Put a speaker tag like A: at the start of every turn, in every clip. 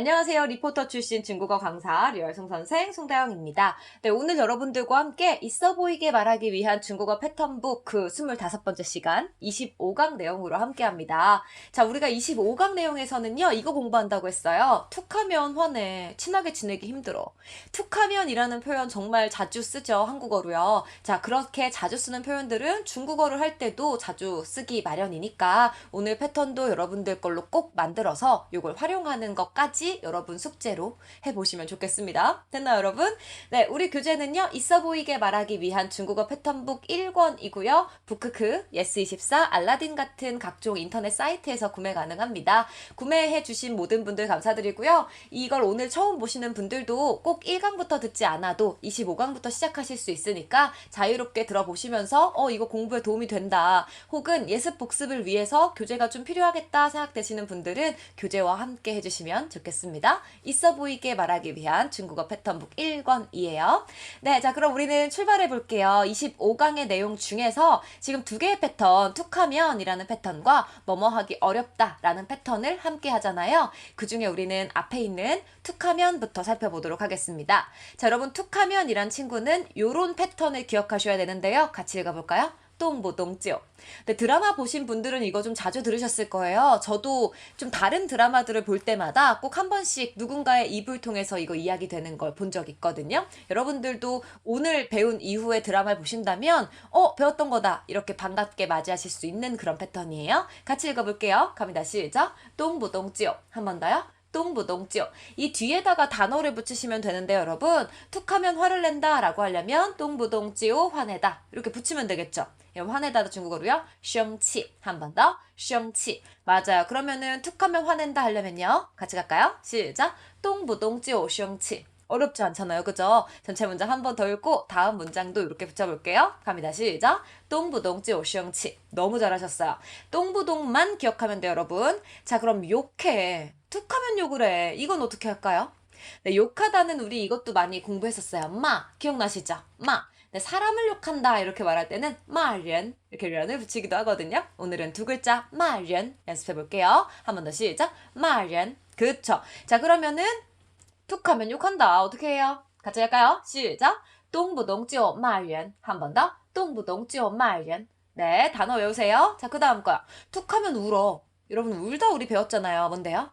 A: 안녕하세요. 리포터 출신 중국어 강사 류열성 선생 송다영입니다. 네, 오늘 여러분들과 함께 있어 보이게 말하기 위한 중국어 패턴북 그 25번째 시간 25강 내용으로 함께 합니다. 자, 우리가 25강 내용에서는요, 이거 공부한다고 했어요. 툭하면 화내. 친하게 지내기 힘들어. 툭하면이라는 표현 정말 자주 쓰죠. 한국어로요. 자, 그렇게 자주 쓰는 표현들은 중국어를 할 때도 자주 쓰기 마련이니까 오늘 패턴도 여러분들 걸로 꼭 만들어서 이걸 활용하는 것까지 여러분 숙제로 해보시면 좋겠습니다. 됐나요, 여러분? 네, 우리 교재는요, 있어 보이게 말하기 위한 중국어 패턴북 1권이고요. 부크크, 예스24, 알라딘 같은 각종 인터넷 사이트에서 구매 가능합니다. 구매해주신 모든 분들 감사드리고요. 이걸 오늘 처음 보시는 분들도 꼭 1강부터 듣지 않아도 25강부터 시작하실 수 있으니까 자유롭게 들어보시면서 어, 이거 공부에 도움이 된다. 혹은 예습 복습을 위해서 교재가 좀 필요하겠다 생각되시는 분들은 교재와 함께 해주시면 좋겠습니다. 있어 보이게 말하기 위한 중국어 패턴북 1권이에요. 네, 자, 그럼 우리는 출발해 볼게요. 25강의 내용 중에서 지금 두 개의 패턴, 툭하면이라는 패턴과 뭐뭐 하기 어렵다라는 패턴을 함께 하잖아요. 그 중에 우리는 앞에 있는 툭하면부터 살펴보도록 하겠습니다. 자, 여러분, 툭하면이란 친구는 요런 패턴을 기억하셔야 되는데요. 같이 읽어볼까요? 똥보똥지요. 근데 드라마 보신 분들은 이거 좀 자주 들으셨을 거예요. 저도 좀 다른 드라마들을 볼 때마다 꼭 한 번씩 누군가의 입을 통해서 이거 이야기 되는 걸 본 적 있거든요. 여러분들도 오늘 배운 이후에 드라마를 보신다면 어 배웠던 거다 이렇게 반갑게 맞이하실 수 있는 그런 패턴이에요. 같이 읽어볼게요. 갑니다. 시작. 똥보똥지요. 한 번 더요. 똥부동지요. 이 뒤에다가 단어를 붙이시면 되는데 여러분 툭하면 화를 낸다 라고 하려면 똥부동지요 화내다 이렇게 붙이면 되겠죠. 여러분 화내다도 중국어로요. 시험치 한 번 더. 시험치 맞아요. 그러면은 툭하면 화낸다 하려면요. 같이 갈까요? 시작. 똥부동지요 시험치 어렵지 않잖아요. 그죠? 전체 문장 한 번 더 읽고 다음 문장도 이렇게 붙여볼게요. 갑니다. 시작. 똥부동지 오시영치. 너무 잘하셨어요. 똥부동만 기억하면 돼요, 여러분. 자, 그럼 욕해. 툭하면 욕을 해. 이건 어떻게 할까요? 네, 욕하다는 우리 이것도 많이 공부했었어요. 마. 기억나시죠? 마. 네, 사람을 욕한다 이렇게 말할 때는 마련 이렇게 련을 붙이기도 하거든요. 오늘은 두 글자 마련 연습해 볼게요. 한 번 더 시작. 마련. 그쵸. 자, 그러면은 툭하면 욕한다. 어떻게 해요? 같이 할까요? 시작. 똥부동지오 마련. 한 번 더. 똥부동지오 마련. 네, 단어 외우세요. 자, 그 다음 거요. 툭하면 울어. 여러분, 울다 우리 배웠잖아요. 뭔데요?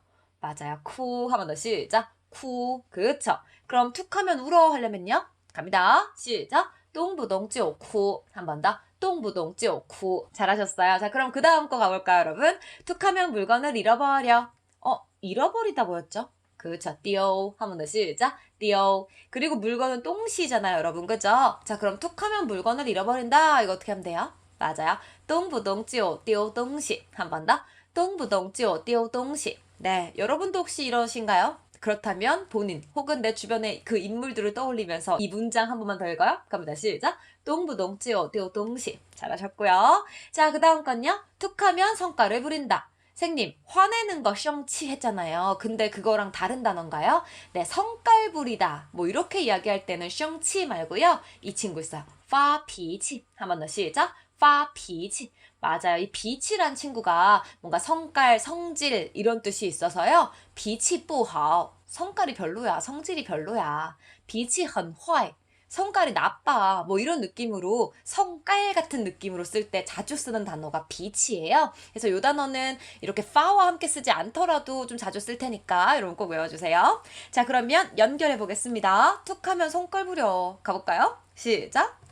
A: 맞아요. 쿠. 한번더 시작. 쿠. 그쵸. 그럼 툭 하면 울어 하려면요? 갑니다. 시작. 똥부동지오 쿠. 한 번 더. 똥부동지오 쿠. 잘하셨어요. 자, 그럼 그 다음 거 가볼까요, 여러분? 툭 하면 물건을 잃어버려. 어, 잃어버리다 뭐였죠? 그쵸, 띠오. 한번 더 시작. 띠오. 그리고 물건은 똥시잖아요, 여러분. 그죠? 자, 그럼 툭 하면 물건을 잃어버린다. 이거 어떻게 하면 돼요? 맞아요. 똥부동지오 띠오 똥시. 한 번 더. 똥부동지오 띠오 똥시. 네, 여러분도 혹시 이러신가요? 그렇다면 본인 혹은 내 주변의 그 인물들을 떠올리면서 이 문장 한 번만 더 읽어요. 갑니다. 시작. 똥부동지오 띠오 똥시. 잘하셨고요. 자, 그 다음 건요. 툭하면 성과를 부린다. 생님, 화내는 거 셩치 했잖아요. 근데 그거랑 다른 단어인가요? 네, 성깔 부리다. 뭐 이렇게 이야기할 때는 셩치 말고요. 이 친구 있어요. 파피치. 한 번 더 시작. 파피치 맞아요. 이 비치란 친구가 뭔가 성깔, 성질 이런 뜻이 있어서요. 비치 뿌하오 성깔이 별로야. 성질이 별로야. 비치 헌화이 성깔이 나빠 뭐 이런 느낌으로 성깔 같은 느낌으로 쓸 때 자주 쓰는 단어가 비치예요. 그래서 이 단어는 이렇게 파와 함께 쓰지 않더라도 좀 자주 쓸 테니까 여러분 꼭 외워주세요. 자 그러면 연결해 보겠습니다. 툭하면 손깔 부려 가볼까요? 시작!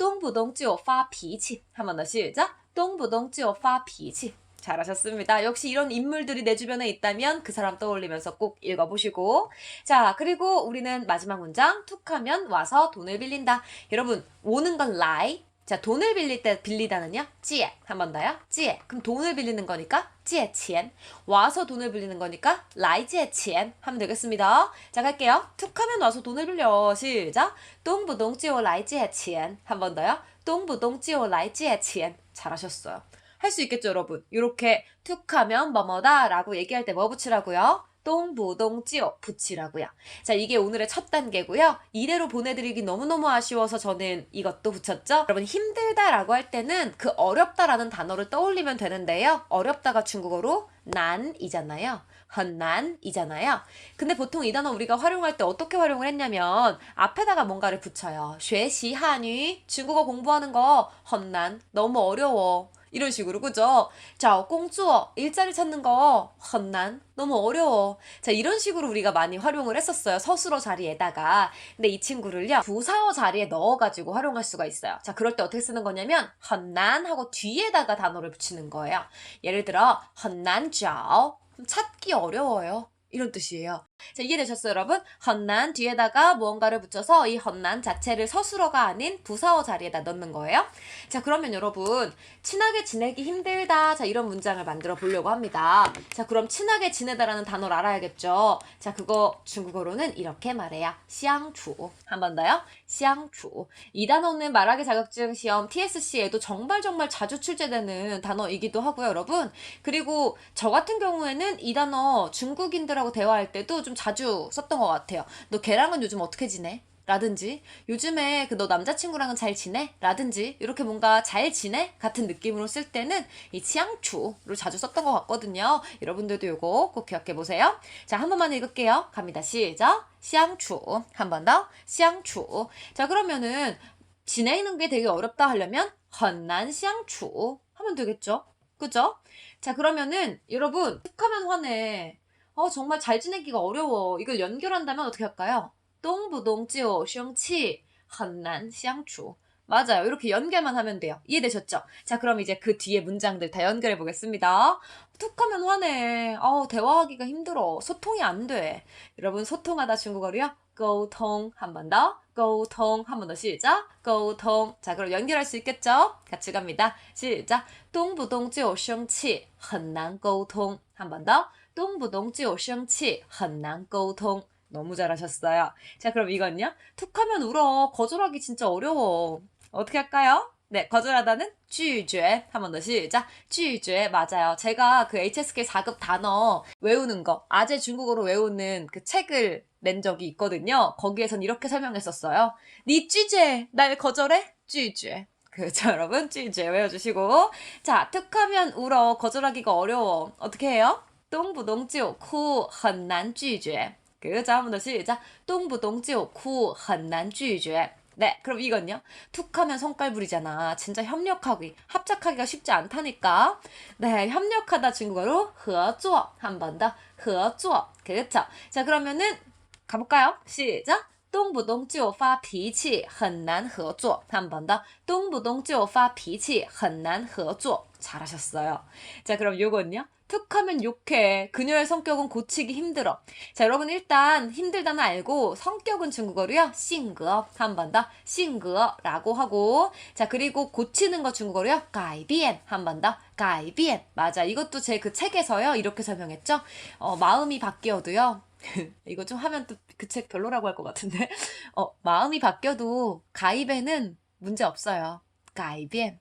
A: 动不动就发脾气. 한 번 더 시작. 动不动就发脾气. 잘하셨습니다. 역시 이런 인물들이 내 주변에 있다면 그 사람 떠올리면서 꼭 읽어보시고. 자, 그리고 우리는 마지막 문장, 툭하면 와서 돈을 빌린다. 여러분, 오는 건 lie. 자, 돈을 빌릴 때 빌리다는요? 찌에. 한 번 더요. 찌에. 그럼 돈을 빌리는 거니까 찌에 치엔. 와서 돈을 빌리는 거니까 라이 찌에 치엔 하면 되겠습니다. 자, 갈게요. 툭 하면 와서 돈을 빌려. 시작. 똥부동 찌오 라이 찌에 치엔. 한 번 더요. 똥부동 찌오 라이 찌에 치엔. 잘하셨어요. 할 수 있겠죠, 여러분? 이렇게 툭 하면 뭐뭐다 라고 얘기할 때 뭐 붙이라고요? 똥부동지오 붙이라고요. 자, 이게 오늘의 첫 단계고요. 이대로 보내드리기 너무너무 아쉬워서 저는 이것도 붙였죠. 여러분 힘들다 라고 할 때는 그 어렵다라는 단어를 떠올리면 되는데요. 어렵다가 중국어로 난이잖아요. 헌난이잖아요. 근데 보통 이 단어 우리가 활용할 때 어떻게 활용을 했냐면 앞에다가 뭔가를 붙여요. 学习 한유 중국어 공부하는 거 헌난 너무 어려워. 이런 식으로 그죠? 자, 공주어 일자를 찾는 거 헛난 너무 어려워. 자, 이런 식으로 우리가 많이 활용을 했었어요. 서술어 자리에다가. 근데 이 친구를요. 부사어 자리에 넣어 가지고 활용할 수가 있어요. 자, 그럴 때 어떻게 쓰는 거냐면 헛난 하고 뒤에다가 단어를 붙이는 거예요. 예를 들어 헛난 쥐어 찾기 어려워요. 이런 뜻이에요. 자, 이해되셨어요, 여러분? 헌난 뒤에다가 무언가를 붙여서 이 헌난 자체를 서술어가 아닌 부사어 자리에다 넣는 거예요. 자, 그러면 여러분, 친하게 지내기 힘들다. 자, 이런 문장을 만들어 보려고 합니다. 자, 그럼 친하게 지내다라는 단어를 알아야겠죠. 자, 그거 중국어로는 이렇게 말해요. 시앙추. 한번 더요. 시앙추. 이 단어는 말하기 자격증 시험 TSC에도 정말 정말 자주 출제되는 단어이기도 하고요, 여러분. 그리고 저 같은 경우에는 이 단어 중국인들하고 대화할 때도 좀 자주 썼던 것 같아요. 너 걔랑은 요즘 어떻게 지내? 라든지 요즘에 그 너 남자친구랑은 잘 지내? 라든지 이렇게 뭔가 잘 지내? 같은 느낌으로 쓸 때는 이 치앙추를 자주 썼던 것 같거든요. 여러분들도 요거 꼭 기억해 보세요. 자, 한 번만 읽을게요. 갑니다. 시작. 시앙추. 한 번 더. 시앙추. 자, 그러면은 지내는 게 되게 어렵다 하려면 헌난 시앙추 하면 되겠죠? 그죠? 자, 그러면은 여러분 툭하면 화내. 어, 정말 잘 지내기가 어려워. 이걸 연결한다면 어떻게 할까요? 동부동지오 셩치 헌난 샹추 맞아요. 이렇게 연결만 하면 돼요. 이해되셨죠? 자, 그럼 이제 그 뒤에 문장들 다 연결해 보겠습니다. 툭 하면 화내. 어, 대화하기가 힘들어. 소통이 안 돼. 여러분, 소통하다 중국어로요? 고통 한 번 더. 고통 한 번 더 시작. 고통. 자, 그럼 연결할 수 있겠죠? 같이 갑니다. 시작. 동부동지오 셩치 헌난 고통 한 번 더. 动不动就生气,很难沟通. 너무 잘하셨어요. 자, 그럼 이건요? 툭하면 울어. 거절하기 진짜 어려워. 어떻게 할까요? 네, 거절하다는 拒绝. 한 번 더 시작. 拒绝. 맞아요. 제가 그 HSK 4급 단어 외우는 거, 아재 중국어로 외우는 그 책을 낸 적이 있거든요. 거기에선 이렇게 설명했었어요. 니 쥐제, 날 거절해? 拒绝. 그죠, 여러분? 拒绝 외워주시고. 자, 툭하면 울어. 거절하기가 어려워. 어떻게 해요? 动不动就哭很难拒绝. 그죠? 한 번 더 시작. 动不动就哭很难拒绝. 네, 그럼 이건요? 툭하면 성깔 부리잖아. 진짜 협력하기, 합작하기가 쉽지 않다니까. 네, 협력하다 중국어로 合作. 한 번 더. 合作. 그렇죠? 자, 그러면은 가볼까요? 시작. 动不动就发脾气很难合作. 한 번 더. 动不动就发脾气很难合作. 잘하셨어요. 자, 그럼 요건요? 툭하면 욕해. 그녀의 성격은 고치기 힘들어. 자, 여러분 일단 힘들다는 알고 성격은 중국어로요. 싱거. 한번 더. 싱거라고 하고. 자, 그리고 고치는 거 중국어로요. 가이비엔. 한 번 더. 가이비엔. 맞아. 이것도 제 그 책에서요. 이렇게 설명했죠. 어, 마음이 바뀌어도요. 이거 좀 하면 또 그 책 별로라고 할 것 같은데. 어, 마음이 바뀌어도 가입에는 문제 없어요. 가입엔.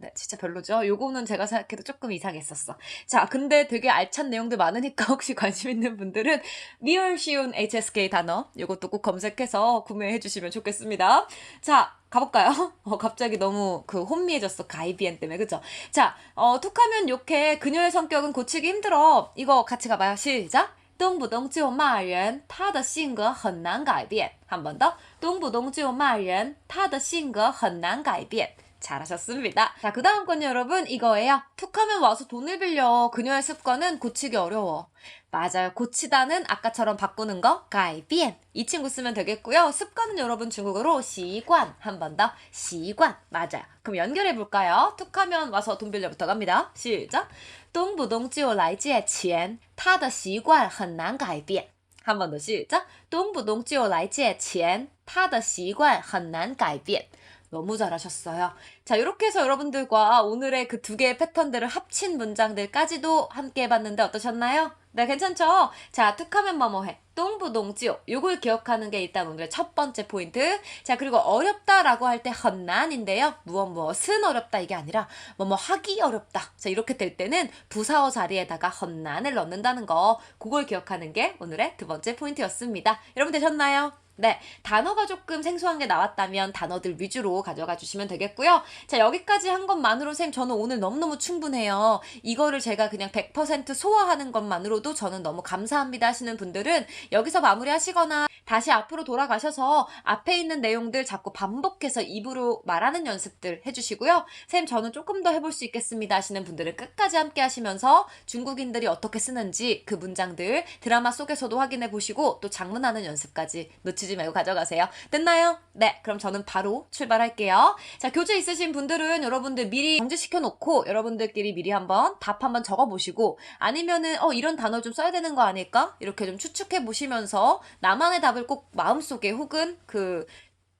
A: 네, 진짜 별로죠? 요거는 제가 생각해도 조금 이상했었어. 자, 근데 되게 알찬 내용들 많으니까 혹시 관심 있는 분들은 리얼 쉬운 HSK 단어 요것도 꼭 검색해서 구매해 주시면 좋겠습니다. 자, 가볼까요? 어, 갑자기 너무 그 혼미해졌어. 가이비엔 때문에. 그죠? 자, 어, 툭하면 욕해. 그녀의 성격은 고치기 힘들어. 이거 같이 가봐요. 시작. 动不动就骂人，他的性格很难改变。한 번 더. 动不动就骂人，他的性格很难改变。 잘하셨습니다. 자, 그 다음 건 여러분 이거예요. 툭하면 와서 돈을 빌려. 그녀의 습관은 고치기 어려워. 맞아요. 고치다는 아까처럼 바꾸는 거, 가이비엔. 이 친구 쓰면 되겠고요. 습관은 여러분 중국어로 시관. 한 번 더. 시관. 맞아요. 그럼 연결해 볼까요? 툭하면 와서 돈 빌려부터 갑니다. 시작. 动不动就来借钱，他的习惯很难改变。 한 번 더 시작. 动不动就来借钱，他的习惯很难改变。 너무 잘하셨어요. 자, 이렇게 해서 여러분들과 오늘의 그 두 개의 패턴들을 합친 문장들까지도 함께 해봤는데 어떠셨나요? 네, 괜찮죠? 자, 툭하면 뭐뭐해. 똥부동지요. 요걸 기억하는 게 일단 오늘의 첫 번째 포인트. 자, 그리고 어렵다라고 할때 헌난인데요. 무엇 무엇은 어렵다 이게 아니라 뭐뭐 하기 어렵다. 자, 이렇게 될 때는 부사어 자리에다가 헌난을 넣는다는 거. 그걸 기억하는 게 오늘의 두 번째 포인트였습니다. 여러분 되셨나요? 네, 단어가 조금 생소한 게 나왔다면 단어들 위주로 가져가 주시면 되겠고요. 자, 여기까지 한 것만으로 쌤 저는 오늘 너무너무 충분해요. 이거를 제가 그냥 100% 소화하는 것만으로도 저는 너무 감사합니다 하시는 분들은 여기서 마무리하시거나 다시 앞으로 돌아가셔서 앞에 있는 내용들 자꾸 반복해서 입으로 말하는 연습들 해주시고요. 쌤 저는 조금 더 해볼 수 있겠습니다 하시는 분들은 끝까지 함께 하시면서 중국인들이 어떻게 쓰는지 그 문장들 드라마 속에서도 확인해 보시고 또 장문하는 연습까지 놓치지 말고 가져가세요. 됐나요? 네, 그럼 저는 바로 출발할게요. 자, 교재 있으신 분들은 여러분들 미리 정지시켜 놓고 여러분들끼리 미리 한번 답 한번 적어 보시고 아니면은 어 이런 단어 좀 써야 되는 거 아닐까? 이렇게 좀 추측해 보시면서 나만의 답을 꼭 마음속에 혹은 그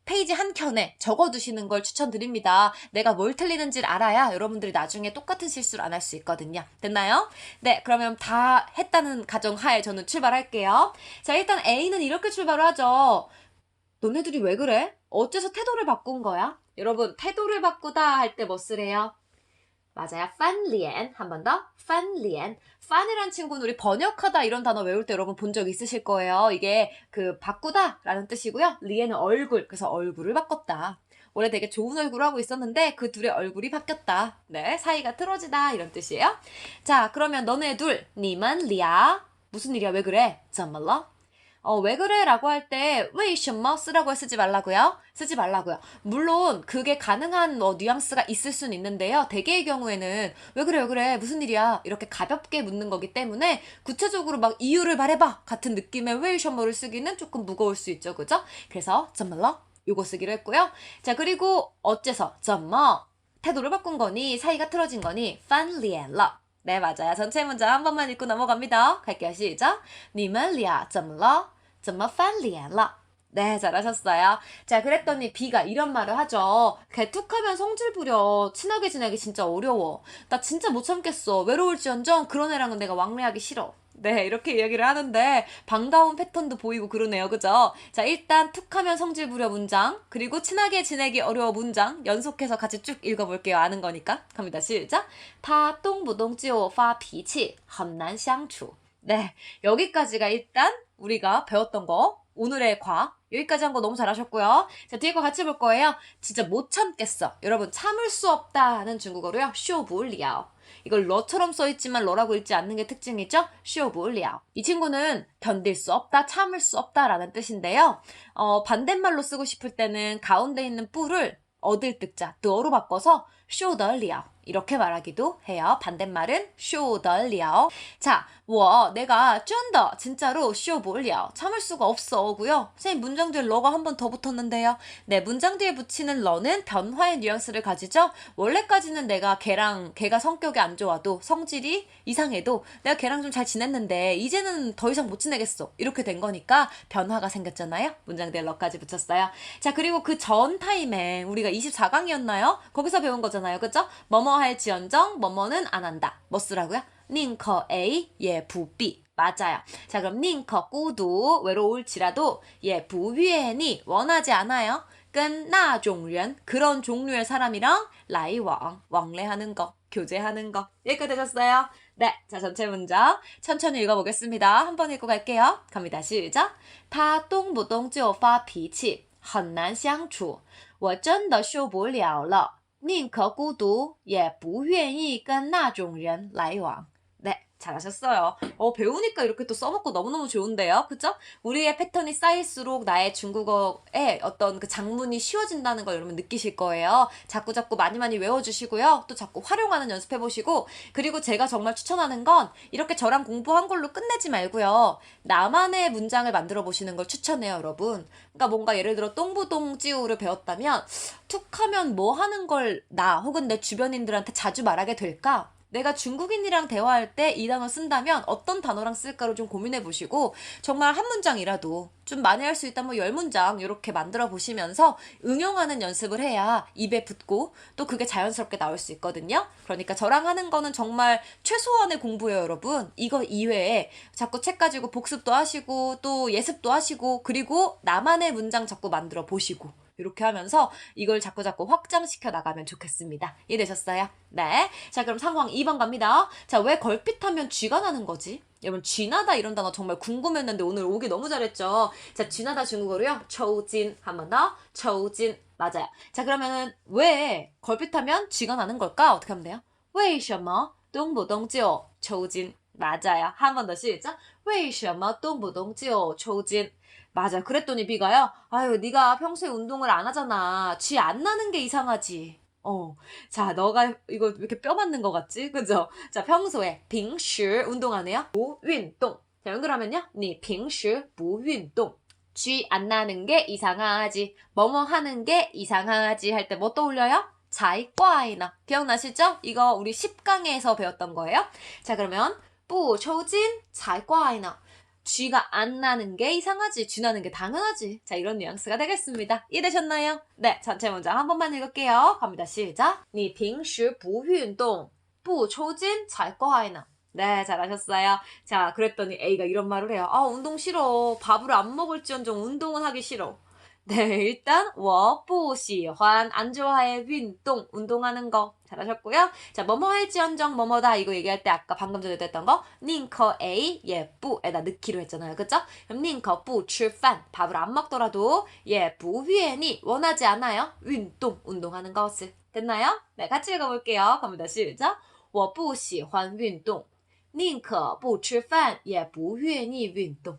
A: 페이지 한 켠에 적어두시는 걸 추천드립니다. 내가 뭘 틀리는지를 알아야 여러분들이 나중에 똑같은 실수를 안 할 수 있거든요. 됐나요? 네, 그러면 다 했다는 가정하에 저는 출발할게요. 자, 일단 A는 이렇게 출발을 하죠. 너네들이 왜 그래? 어째서 태도를 바꾼 거야? 여러분, 태도를 바꾸다 할 때 뭐 쓰래요? 맞아요. 팬리엔 한 번 더. 팬리엔. 팬이란 친구는 우리 번역하다 이런 단어 외울 때 여러분 본 적 있으실 거예요. 이게 그 바꾸다라는 뜻이고요. 리엔은 얼굴. 그래서 얼굴을 바꿨다. 원래 되게 좋은 얼굴 하고 있었는데 그 둘의 얼굴이 바뀌었다. 네, 사이가 틀어지다 이런 뜻이에요. 자, 그러면 너네 둘, 니만 리아 무슨 일이야? 왜 그래? 잠말라 어, 왜 그래? 라고 할 때, 为什么 쓰라고 쓰지 말라고요? 쓰지 말라고요. 물론, 그게 가능한 뭐, 뉘앙스가 있을 수는 있는데요. 대개의 경우에는, 왜 그래, 왜 그래? 무슨 일이야? 이렇게 가볍게 묻는 거기 때문에, 구체적으로 막 이유를 말해봐! 같은 느낌의 为什么를 쓰기는 조금 무거울 수 있죠. 그죠? 그래서, 怎么了? 요거 쓰기로 했고요. 자, 그리고, 어째서, 怎么? 태도를 바꾼 거니, 사이가 틀어진 거니, 翻脸了. 네, 맞아요. 전체 문장 한 번만 읽고 넘어갑니다. 갈게요. 시작. 你们俩怎么了?怎么翻脸了? 네, 잘하셨어요. 자, 그랬더니 B가 이런 말을 하죠. 개툭하면 성질 부려. 친하게 지내기 진짜 어려워. 나 진짜 못 참겠어. 외로울지언정 그런 애랑은 내가 왕래하기 싫어. 네, 이렇게 이야기를 하는데 방다운 패턴도 보이고 그러네요. 그죠? 자, 일단 툭하면 성질 부려 문장, 그리고 친하게 지내기 어려워 문장 연속해서 같이 쭉 읽어볼게요. 아는 거니까. 갑니다. 시작. 他动不动就发脾气,很难相处. 네, 여기까지가 일단 우리가 배웠던 거 오늘의 과 여기까지 한 거 너무 잘하셨고요. 자 뒤에 거 같이 볼 거예요. 진짜 못 참겠어. 여러분 참을 수 없다는 중국어로요. 쇼불리아오. 이걸 러처럼 써있지만 러라고 읽지 않는 게 특징이죠. 쇼불리아오. 이 친구는 견딜 수 없다, 참을 수 없다라는 뜻인데요. 어, 반대말로 쓰고 싶을 때는 가운데 있는 뿔을 얻을 뜻자, 드어로 바꿔서 쇼덜리아오. 이렇게 말하기도 해요. 반대말은 쇼덜리아오. 자, 뭐 내가 쩐더 진짜로 쇼볼리아오. 참을 수가 없어고요. 선생님 문장 뒤에 러가 한 번 더 붙었는데요. 네, 문장 뒤에 붙이는 러는 변화의 뉘앙스를 가지죠. 원래까지는 내가 걔랑 걔가 성격이 안 좋아도 성질이 이상해도 내가 걔랑 좀 잘 지냈는데 이제는 더 이상 못 지내겠어. 이렇게 된 거니까 변화가 생겼잖아요. 문장 뒤에 러까지 붙였어요. 자, 그리고 그 전 타임에 우리가 24강이었나요? 거기서 배운 거잖아요. 그죠? 뭐뭐 할지언정 뭐뭐는 안 한다. 뭐 쓰라고요? 宁可 A 也不 B 맞아요. 자 그럼 宁可 孤独 외로울지라도 也不愿意 원하지 않아요. 跟那种人 그런 종류의 사람이랑 来往 왕래하는 거 교제하는 거 여기까지 되셨어요? 네, 자 전체 문장 천천히 읽어보겠습니다. 한 번 읽고 갈게요. 갑니다. 시작. 他动不动就发脾气，很难相处， 我真的受不了了。宁可孤独，也不愿意跟那种人来往。 네, 잘하셨어요. 어, 배우니까 이렇게 또 써먹고 너무너무 좋은데요. 그죠? 우리의 패턴이 쌓일수록 나의 중국어의 어떤 그 장문이 쉬워진다는 걸 여러분 느끼실 거예요. 자꾸 자꾸 많이 많이 외워주시고요. 또 자꾸 활용하는 연습해보시고. 그리고 제가 정말 추천하는 건 이렇게 저랑 공부한 걸로 끝내지 말고요. 나만의 문장을 만들어 보시는 걸 추천해요, 여러분. 그러니까 뭔가 예를 들어 똥부똥찌우를 배웠다면 툭 하면 뭐 하는 걸 나 혹은 내 주변인들한테 자주 말하게 될까? 내가 중국인이랑 대화할 때 이 단어 쓴다면 어떤 단어랑 쓸까를 좀 고민해 보시고 정말 한 문장이라도 좀 많이 할수 있다면 뭐열 문장 이렇게 만들어 보시면서 응용하는 연습을 해야 입에 붙고 또 그게 자연스럽게 나올 수 있거든요. 그러니까 저랑 하는 거는 정말 최소한의 공부예요, 여러분. 이거 이외에 자꾸 책 가지고 복습도 하시고 또 예습도 하시고 그리고 나만의 문장 자꾸 만들어 보시고 이렇게 하면서 이걸 자꾸 자꾸 확장시켜 나가면 좋겠습니다. 이해되셨어요? 네. 자, 그럼 상황 2번 갑니다. 자, 왜 걸핏하면 쥐가 나는 거지? 여러분, 쥐나다 이런 단어 정말 궁금했는데 오늘 오기 너무 잘했죠? 자, 쥐나다 중국어로요. 초진. 한 번 더. 초진. 맞아요. 자, 그러면은 왜 걸핏하면 쥐가 나는 걸까? 어떻게 하면 돼요? 为什么动不动就抽筋? 맞아요. 한 번 더 시작. 为什么动不动就抽筋? 맞아. 그랬더니 비가요. 아유, 네가 평소에 운동을 안 하잖아. 쥐 안 나는 게 이상하지. 어. 자, 너가 이거 왜 이렇게 뼈 맞는 것 같지? 그죠? 자, 평소에 平时 운동하네요. 不运动. 자, 연결하면요. 你平时不运动. 쥐 안 나는 게 이상하지. 뭐뭐 하는 게 이상하지 할 때 뭐 떠올려요? 자이과이나 기억나시죠? 이거 우리 10강에서 배웠던 거예요. 자, 그러면 不抽筋 자이과이나 쥐가 안 나는 게 이상하지, 쥐 나는 게 당연하지. 자, 이런 뉘앙스가 되겠습니다. 이해되셨나요? 네, 전체 문장 한 번만 읽을게요. 갑니다. 시작. 你平时不运动,不抽筋才怪呢. 네, 잘하셨어요. 자, 그랬더니 A가 이런 말을 해요. 아, 운동 싫어. 밥을 안 먹을지언정 운동은 하기 싫어. 네, 일단 我不喜欢안 좋아해 运动 운동하는 거 잘하셨고요. 자, 뭐뭐 할지언정 뭐뭐다 이거 얘기할 때 아까 방금 전에 했던 거宁可 A 예 뿌에다 넣기로 했잖아요. 그죠? 그럼 宁可 不吃饭 밥을 안 먹더라도 예不愿意 원하지 않아요. 运动 운동하는 것을 됐나요? 네, 같이 읽어볼게요. 갑니다. 시작. 我不喜欢运动宁可不吃饭也不愿意运动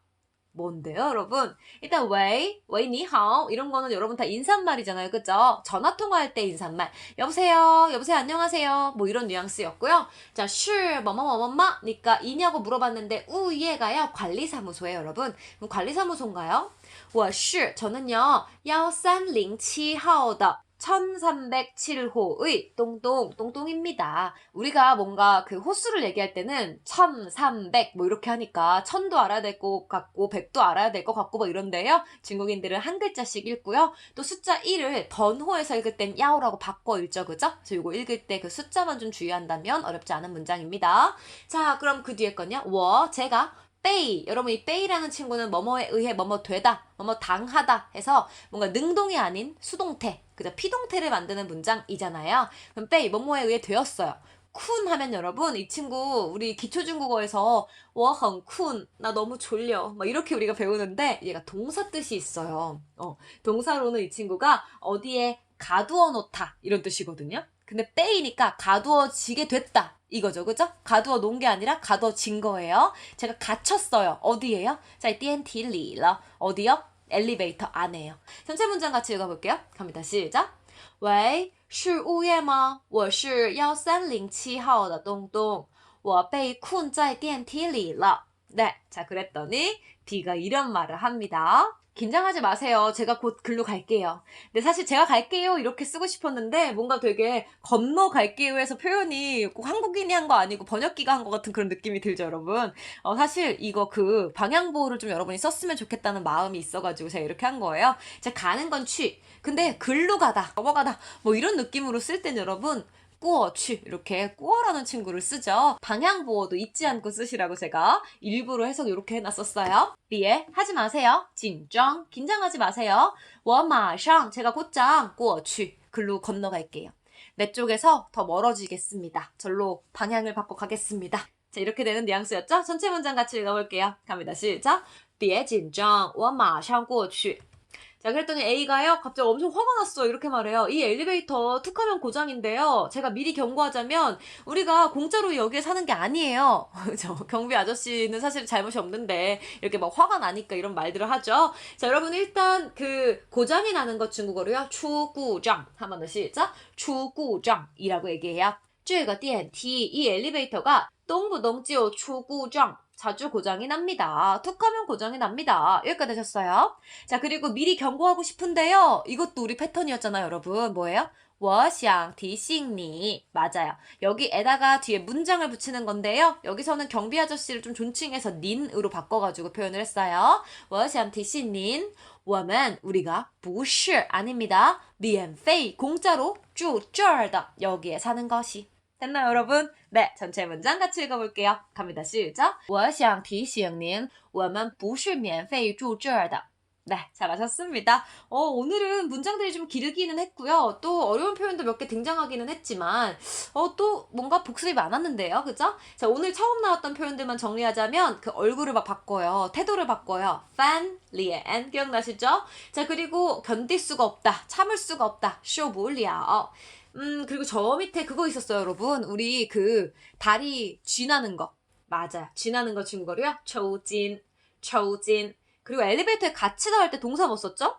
A: 뭔데요, 여러분? 일단 웨이, 웨이 니하오 이런 거는 여러분 다 인사말이잖아요, 그죠? 전화 통화할 때 인사말. 여보세요, 여보세요, 안녕하세요. 뭐 이런 뉘앙스였고요. 자, 슈, 뭐뭐뭐뭐뭐니까 이냐고 물어봤는데 우예가요 관리사무소예요, 여러분. 그럼 관리사무소인가요? 我是 저는요 1307号的 1307호의 똥똥, 똥똥입니다. 우리가 뭔가 그 호수를 얘기할 때는 1300 뭐 이렇게 하니까 1000도 알아야 될 것 같고 100도 알아야 될 것 같고 뭐 이런데요. 중국인들은 한 글자씩 읽고요. 또 숫자 1을 번호에서 읽을 땐 야오라고 바꿔 읽죠. 그죠? 그래서 이거 읽을 때 그 숫자만 좀 주의한다면 어렵지 않은 문장입니다. 자, 그럼 그 뒤에 건요. 我 제가 빼이 여러분 이 빼이라는 친구는 뭐뭐에 의해 뭐뭐 되다 뭐뭐 당하다 해서 뭔가 능동이 아닌 수동태 그죠 피동태를 만드는 문장이잖아요 그럼 빼이 뭐뭐에 의해 되었어요 쿤 하면 여러분 이 친구 우리 기초중국어에서 워헝쿤나 너무 졸려 막 이렇게 우리가 배우는데 얘가 동사 뜻이 있어요 어, 동사로는 이 친구가 어디에 가두어 놓다 이런 뜻이거든요 근데 빼이니까 가두어지게 됐다 이거죠, 그죠? 가두어 놓은 게 아니라 가두어진 거예요. 제가 갇혔어요. 어디에요? 자, 电梯里了. 어디요? 엘리베이터 안에요. 전체 문장 같이 읽어볼게요. 갑니다. 시작. 喂,是物业吗?我是1307号的东东.我被困在电梯里了. 네, 자 그랬더니 B가 이런 말을 합니다. 긴장하지 마세요. 제가 곧 글로 갈게요. 근데 사실 제가 갈게요 이렇게 쓰고 싶었는데 뭔가 되게 건너 갈게요 해서 표현이 꼭 한국인이 한 거 아니고 번역기가 한 것 같은 그런 느낌이 들죠, 여러분. 어, 사실 이거 그 방향보호를 좀 여러분이 썼으면 좋겠다는 마음이 있어가지고 제가 이렇게 한 거예요. 제가 가는 건 취. 근데 글로 가다, 넘어가다 뭐 이런 느낌으로 쓸 땐 여러분 꾸어취 이렇게 꾸어라는 친구를 쓰죠. 방향보호도 잊지 않고 쓰시라고 제가 일부러 해석 이렇게 해놨었어요. B에 하지 마세요. 긴장 긴장하지 마세요. 我马上 제가 곧장 꾸어취 글로 건너갈게요. 내 쪽에서 더 멀어지겠습니다. 절로 방향을 바꿔 가겠습니다. 자 이렇게 되는 뉘앙스였죠? 전체 문장 같이 읽어볼게요. 갑니다. 시작. 别紧张,我马上过去. 자, 그랬더니 A가요, 갑자기 엄청 화가 났어. 이렇게 말해요. 이 엘리베이터 툭하면 고장인데요. 제가 미리 경고하자면, 우리가 공짜로 여기에 사는 게 아니에요. 그죠? 경비 아저씨는 사실 잘못이 없는데, 이렇게 막 화가 나니까 이런 말들을 하죠. 자, 여러분, 일단 그 고장이 나는 것 중국어로요. 추구장. 한 번 더 시작. 추구장이라고 얘기해요. 这个电梯, 이 엘리베이터가 동부동지오 추구장. 자주 고장이 납니다. 툭하면 고장이 납니다. 여기까지 되셨어요? 자, 그리고 미리 경고하고 싶은데요. 이것도 우리 패턴이었잖아요, 여러분. 뭐예요? 我想提醒你. 맞아요. 여기에다가 뒤에 문장을 붙이는 건데요. 여기서는 경비 아저씨를 좀 존칭해서 닌으로 바꿔가지고 표현을 했어요. 我想提醒您,我们 우리가 不是 아닙니다. 免费 공짜로 住这儿的 여기에 사는 것이. 됐나요, 여러분? 네, 전체 문장 같이 읽어볼게요. 갑니다, 시작. 我想提醒您,我们不是免费住这儿的. 네, 잘하셨습니다. 어, 오늘은 문장들이 좀 길기는 했고요. 또 어려운 표현도 몇 개 등장하기는 했지만, 어, 또 뭔가 복습이 많았는데요. 그죠? 자, 오늘 처음 나왔던 표현들만 정리하자면, 그 얼굴을 막 바꿔요. 태도를 바꿔요. fan, lien. 기억나시죠? 자, 그리고 견딜 수가 없다. 참을 수가 없다. 受不了. 음, 그리고 저 밑에 그거 있었어요, 여러분. 우리 그 다리 쥐나는 거. 맞아요. 쥐나는 거 중국어로요. 초진, 초진. 그리고 엘리베이터에 같이 나갈 때 동사 뭐 썼죠?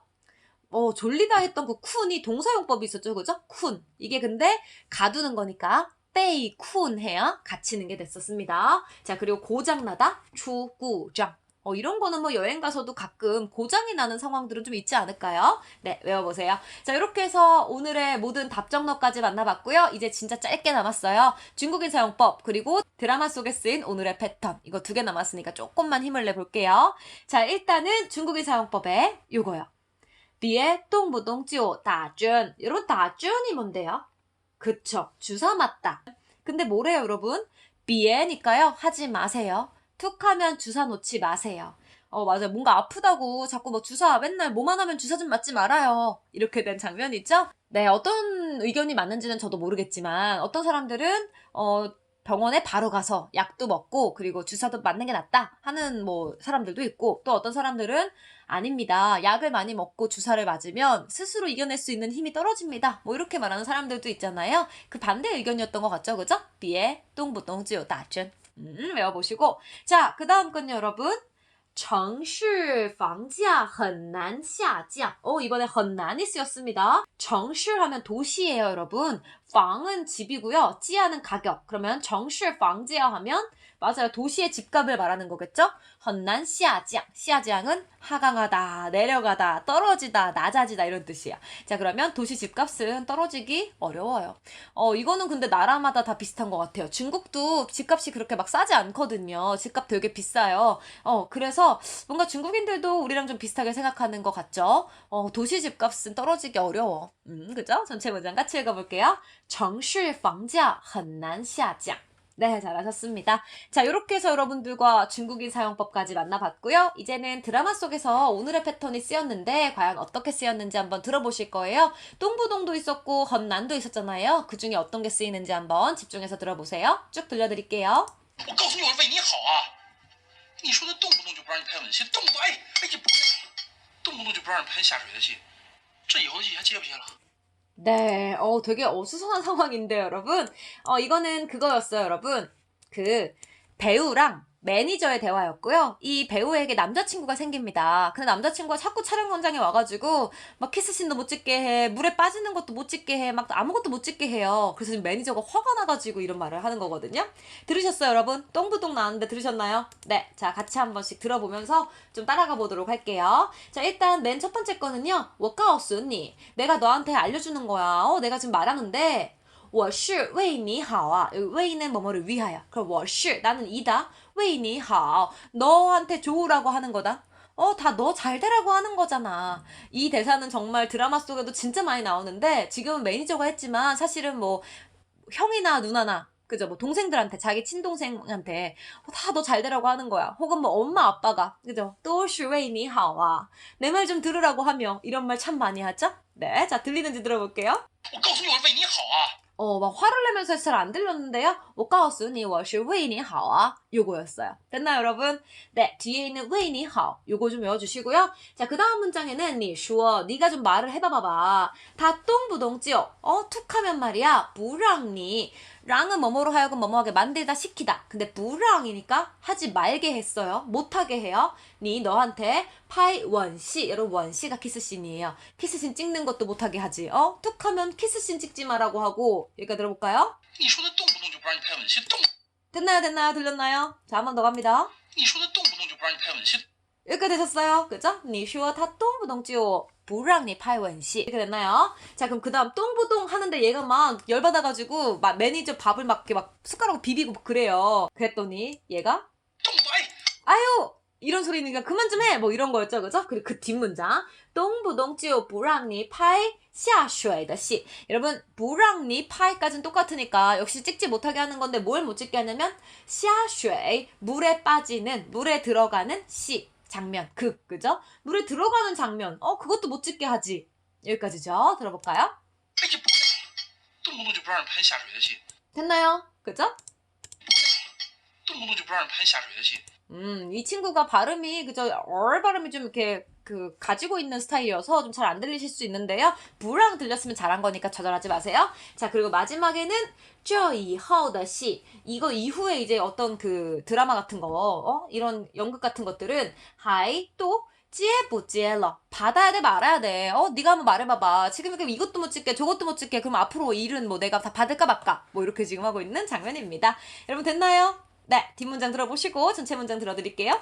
A: 어, 졸리다 했던 그 쿤이 동사용법이 있었죠, 그죠? 쿤. 이게 근데 가두는 거니까 빼이 쿤 해야 갇히는 게 됐었습니다. 자, 그리고 고장나다, 추구장. 어, 이런 거는 뭐 여행 가서도 가끔 고장이 나는 상황들은 좀 있지 않을까요? 네, 외워보세요. 자, 이렇게 해서 오늘의 모든 답정너까지 만나봤고요. 이제 진짜 짧게 남았어요. 중국인 사용법, 그리고 드라마 속에 쓰인 오늘의 패턴. 이거 두 개 남았으니까 조금만 힘을 내볼게요. 자, 일단은 중국인 사용법에 요거요. 비에 똥부동지오 다준. 여러분, 다준이 뭔데요? 그쵸. 주사 맞다. 근데 뭐래요, 여러분? 비에니까요. 하지 마세요. 툭 하면 주사 놓지 마세요. 어, 맞아요. 뭔가 아프다고 자꾸 뭐 주사 맨날 뭐만 하면 주사 좀 맞지 말아요. 이렇게 된 장면이 있죠? 네, 어떤 의견이 맞는지는 저도 모르겠지만 어떤 사람들은 어, 병원에 바로 가서 약도 먹고 그리고 주사도 맞는 게 낫다 하는 뭐 사람들도 있고 또 어떤 사람들은 아닙니다. 약을 많이 먹고 주사를 맞으면 스스로 이겨낼 수 있는 힘이 떨어집니다. 뭐 이렇게 말하는 사람들도 있잖아요. 그 반대 의견이었던 것 같죠, 그죠? 비에 똥부똥지요 다준. 음, 외워보시고 자, 그 다음 건요, 여러분. 城市房价很难下降. 어, 이번에 很难이 쓰였습니다. 城市 하면 도시예요, 여러분. 房은 집이고요. 지하는 가격. 그러면 城市房价 하면 맞아요. 도시의 집값을 말하는 거겠죠? 很难下降. 下降은 하강하다, 내려가다, 떨어지다, 낮아지다 이런 뜻이야. 자, 그러면 도시 집값은 떨어지기 어려워요. 어, 이거는 근데 나라마다 다 비슷한 것 같아요. 중국도 집값이 그렇게 막 싸지 않거든요. 집값 되게 비싸요. 어, 그래서 뭔가 중국인들도 우리랑 좀 비슷하게 생각하는 것 같죠? 어, 도시 집값은 떨어지기 어려워. 음, 그죠? 전체 문장 같이 읽어볼게요. 城市房价很难下降. 네, 잘하셨습니다. 자, 이렇게 해서 여러분들과 중국인 사용법까지 만나봤고요. 이제는 드라마 속에서 오늘의 패턴이 쓰였는데 과연 어떻게 쓰였는지 한번 들어보실 거예요. 똥부동도 있었고 헌난도 있었잖아요. 그 중에 어떤 게 쓰이는지 한번 집중해서 들어보세요. 쭉 들려드릴게요.
B: 我告诉你，我是为你好啊！你说他动不动就不让你拍吻戏，动不动哎哎呀不是，动不动就不让你拍下水的戏，这以后的戏还接不接了？
A: 네, 어, 되게 어수선한 상황인데요, 여러분. 어, 이거는 그거였어요, 여러분. 그, 배우랑 매니저의 대화였고요. 이 배우에게 남자친구가 생깁니다. 근데 남자친구가 자꾸 촬영 현장에 와가지고, 막 키스씬도 못 찍게 해, 물에 빠지는 것도 못 찍게 해, 막 아무것도 못 찍게 해요. 그래서 지금 매니저가 화가 나가지고 이런 말을 하는 거거든요. 들으셨어요, 여러분? 똥부똥 나왔는데 들으셨나요? 네. 자, 같이 한 번씩 들어보면서 좀 따라가 보도록 할게요. 자, 일단 맨 첫 번째 거는요. 워카오스니. 내가 너한테 알려주는 거야. 어, 내가 지금 말하는데, 我是为你好啊. 왜이는 뭐뭐를 위하여. 그럼 我是 나는 이다. 왜이 니하오 너한테 좋으라고 하는 거다. 어, 다 너 잘 되라고 하는 거잖아. 이 대사는 정말 드라마 속에도 진짜 많이 나오는데 지금은 매니저가 했지만 사실은 뭐 형이나 누나나 그죠? 뭐 동생들한테 자기 친동생한테 다 너 잘 되라고 하는 거야. 혹은 뭐 엄마 아빠가 그죠? 또슈웨이니 하와 내 말 좀 들으라고 하며 이런 말 참 많이 하죠? 네, 자 들리는지 들어볼게요.
B: 我告诉你，我是为你好啊！
A: 어, 막 화를 내면서 잘 안 들렸는데요. 我告诉你我是为你好啊. 요거였어요. 됐나요, 여러분? 네, 뒤에 있는 为你好 요거 좀 외워주시고요. 자, 그 다음 문장에는 你说 네가 좀 말을 해봐봐봐. 다 똥부동지요. 어, 툭하면 말이야. 不让你 랑은 뭐뭐로 하여금 뭐뭐하게 만들다 시키다. 근데 부랑이니까 하지 말게 했어요. 못하게 해요. 니 너한테 파이원씨 여러분 원씨가 키스씬이에요. 키스씬 찍는 것도 못하게 하지. 어? 툭 하면 키스씬 찍지 마라고 하고 여기까지 들어볼까요? 됐나요 됐나요? 들렸나요? 자 한 번 더 갑니다. 이렇게 되셨어요? 그죠? 니슈어 타똥 부동지오 부랑니 파이원씨 이렇게 됐나요? 자 그럼 그 다음 똥부동 하는데 얘가 막 열받아가지고 막 매니저 밥을 막 이렇게 막 숟가락으로 비비고 그래요. 그랬더니 얘가 아유! 이런 소리니까 그만 좀 해! 뭐 이런 거였죠. 그죠? 그리고 그 뒷문장. 똥부동지요 부랑니 파이 샤쉐의的시 여러분 부랑니 파이까지는 똑같으니까 역시 찍지 못하게 하는 건데 뭘 못 찍게 하냐면 샤쉐 물에 빠지는 물에 들어가는 씨. 장면 극 그죠? 물에 들어가는 장면 어 그것도 못 찍게 하지 여기까지죠. 들어볼까요? 됐나요? 그죠?
B: 动不动就不让人拍下水的戏。
A: 음, 이 친구가 발음이 그저 얼 발음이 좀 이렇게 그 가지고 있는 스타일이어서 좀 잘 안 들리실 수 있는데요. 부랑 들렸으면 잘한 거니까 좌절하지 마세요. 자, 그리고 마지막에는 这以后的戏 이거 이후에 이제 어떤 그 드라마 같은 거, 어? 이런 연극 같은 것들은 하이 또 接不接了 받아야 돼 말아야 돼. 어, 네가 한번 말해봐봐. 지금 이렇게 이것도 못 찍게 저것도 못 찍게 그럼 앞으로 일은 뭐 내가 다 받을까 말까 뭐 이렇게 지금 하고 있는 장면입니다. 여러분 됐나요? 네, 뒷문장 들어보시고 전체 문장 들어드릴게요.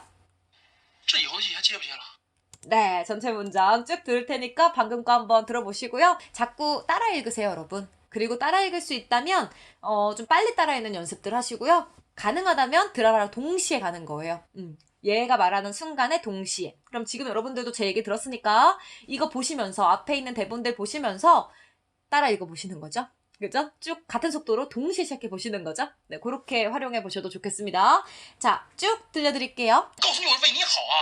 A: 네, 전체 문장 쭉 들을 테니까 방금 거 한번 들어보시고요. 자꾸 따라 읽으세요, 여러분. 그리고 따라 읽을 수 있다면 어, 좀 빨리 따라 읽는 연습들 하시고요. 가능하다면 드라마랑 동시에 가는 거예요. 음. 얘가 말하는 순간에 동시에. 그럼 지금 여러분들도 제 얘기 들었으니까 이거 보시면서 앞에 있는 대본들 보시면서 따라 읽어 보시는 거죠. 그죠? 쭉 같은 속도로 동시에 시작해 보시는 거죠. 네, 그렇게 활용해 보셔도 좋겠습니다. 자, 쭉 들려드릴게요.
B: 告诉你我是为你好啊！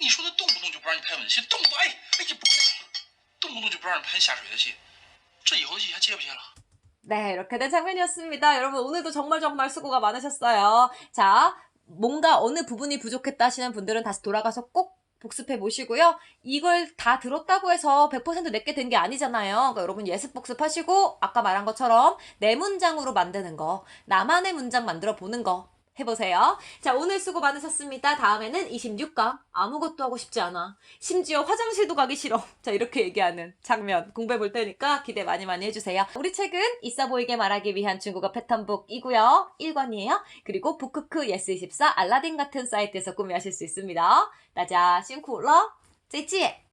B: 你说他动不动就不让你拍吻戏，动不动哎哎呀不要，动不动就不让人拍下水的戏，这以后的戏还接不接了？
A: 네, 이렇게 된 장면이었습니다. 여러분, 오늘도 정말 정말 수고가 많으셨어요. 자, 뭔가 어느 부분이 부족했다 하시는 분들은 다시 돌아가서 꼭 복습해 보시고요. 이걸 다 들었다고 해서 100% 내게 된 게 아니잖아요. 그러니까 여러분 예습 복습하시고 아까 말한 것처럼 내 문장으로 만드는 거, 나만의 문장 만들어 보는 거 해보세요. 자, 오늘 수고 많으셨습니다. 다음에는 26강. 아무것도 하고 싶지 않아. 심지어 화장실도 가기 싫어. 자, 이렇게 얘기하는 장면 공부해 볼 테니까 기대 많이 많이 해주세요. 우리 책은 있어 보이게 말하기 위한 중국어 패턴북이고요. 1권이에요. 그리고 북크크 예스24 알라딘 같은 사이트에서 구매하실 수 있습니다. 나자, 싱쿠러, 제지!